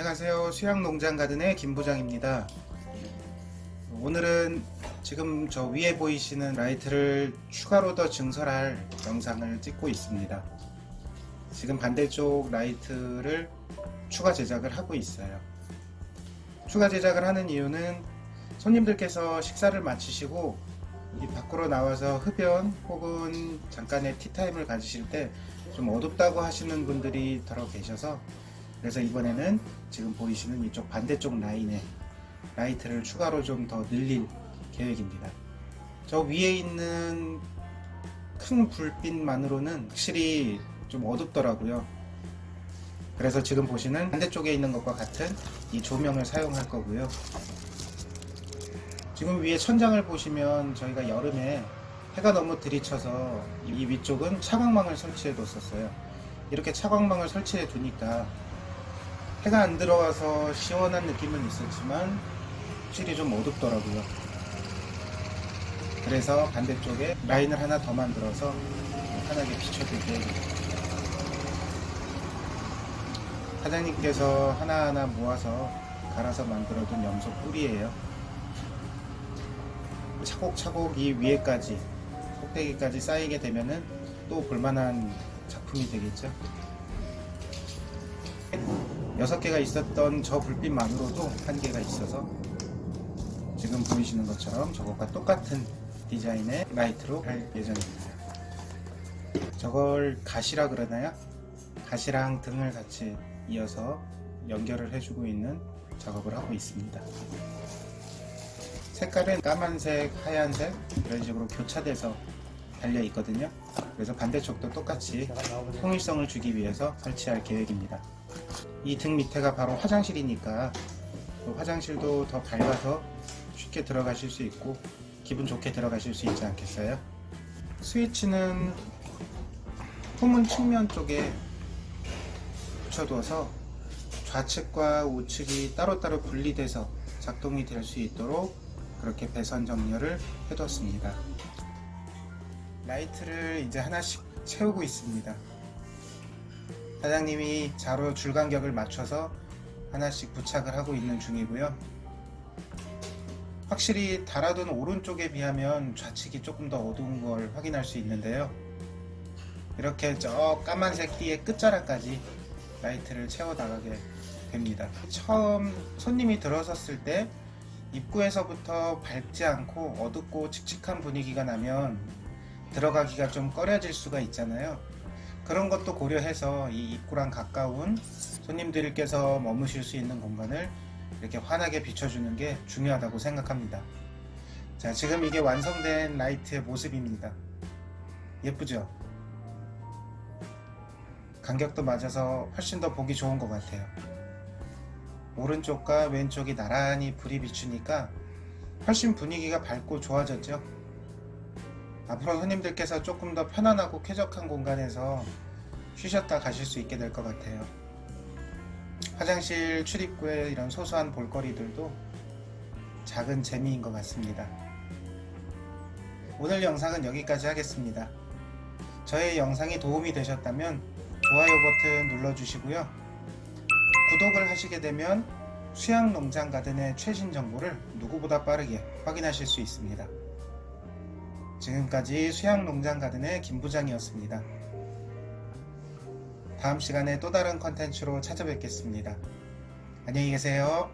안녕하세요. 수양농장 가든의 김 부장입니다. 오늘은 지금 저 위에 보이시는 라이트를 추가로 더 증설할 영상을 찍고 있습니다. 지금 반대쪽 라이트를 추가 제작을 하고 있어요. 추가 제작을 하는 이유는 손님들께서 식사를 마치시고 이 밖으로 나와서 흡연 혹은 잠깐의 티타임을 가지실 때 좀 어둡다고 하시는 분들이 더러 계셔서 그래서 이번에는 지금 보이시는 이쪽 반대쪽 라인에 라이트를 추가로 좀 더 늘릴 계획입니다. 저 위에 있는 큰 불빛만으로는 확실히 좀 어둡더라고요. 그래서 지금 보시는 반대쪽에 있는 것과 같은 이 조명을 사용할 거고요. 지금 위에 천장을 보시면 저희가 여름에 해가 너무 들이쳐서 이 위쪽은 차광망을 설치해 뒀었어요. 이렇게 차광망을 설치해 두니까 해가 안 들어와서 시원한 느낌은 있었지만 확실히 좀 어둡더라고요. 그래서 반대쪽에 라인을 하나 더 만들어서 환하게 비춰줄 계획입니다. 사장님께서 하나하나 모아서 갈아서 만들어둔 염소 뿔이에요. 차곡차곡 이 위에까지 꼭대기까지 쌓이게 되면은 또 볼만한 작품이 되겠죠. 여섯 개가 있었던 저 불빛만으로도 한 개가 있어서 지금 보이시는 것처럼 저것과 똑같은 디자인의 라이트로 할 예정입니다. 저걸 가시라 그러나요? 가시랑 등을 같이 이어서 연결을 해주고 있는 작업을 하고 있습니다. 색깔은 까만색, 하얀색 이런 식으로 교차돼서 달려 있거든요. 그래서 반대쪽도 똑같이 통일성을 주기 위해서 설치할 계획입니다. 이 등 밑에가 바로 화장실이니까 또 화장실도 더 밝아서 쉽게 들어가실 수 있고 기분 좋게 들어가실 수 있지 않겠어요? 스위치는 후문 측면 쪽에 붙여둬서 좌측과 우측이 따로따로 분리돼서 작동이 될 수 있도록 그렇게 배선 정렬을 해뒀습니다. 라이트를 이제 하나씩 채우고 있습니다. 사장님이 자로 줄 간격을 맞춰서 하나씩 부착을 하고 있는 중이고요. 확실히 달아둔 오른쪽에 비하면 좌측이 조금 더 어두운 걸 확인할 수 있는데요. 이렇게 저 까만색 띠의 끝자락까지 라이트를 채워 나가게 됩니다. 처음 손님이 들어섰을 때 입구에서부터 밝지 않고 어둡고 칙칙한 분위기가 나면 들어가기가 좀 꺼려질 수가 있잖아요. 그런 것도 고려해서 이 입구랑 가까운 손님들께서 머무실 수 있는 공간을 이렇게 환하게 비춰주는 게 중요하다고 생각합니다. 자, 지금 이게 완성된 라이트의 모습입니다. 예쁘죠? 간격도 맞아서 훨씬 더 보기 좋은 것 같아요. 오른쪽과 왼쪽이 나란히 불이 비추니까 훨씬 분위기가 밝고 좋아졌죠. 앞으로 손님들께서 조금 더 편안하고 쾌적한 공간에서 쉬셨다 가실 수 있게 될 것 같아요. 화장실 출입구에 이런 소소한 볼거리들도 작은 재미인 것 같습니다. 오늘 영상은 여기까지 하겠습니다. 저의 영상이 도움이 되셨다면 좋아요 버튼 눌러주시고요. 구독을 하시게 되면 수양농장 가든의 최신 정보를 누구보다 빠르게 확인하실 수 있습니다. 지금까지 수양농장 가든의 김부장이었습니다. 다음 시간에 또 다른 컨텐츠로 찾아뵙겠습니다. 안녕히 계세요.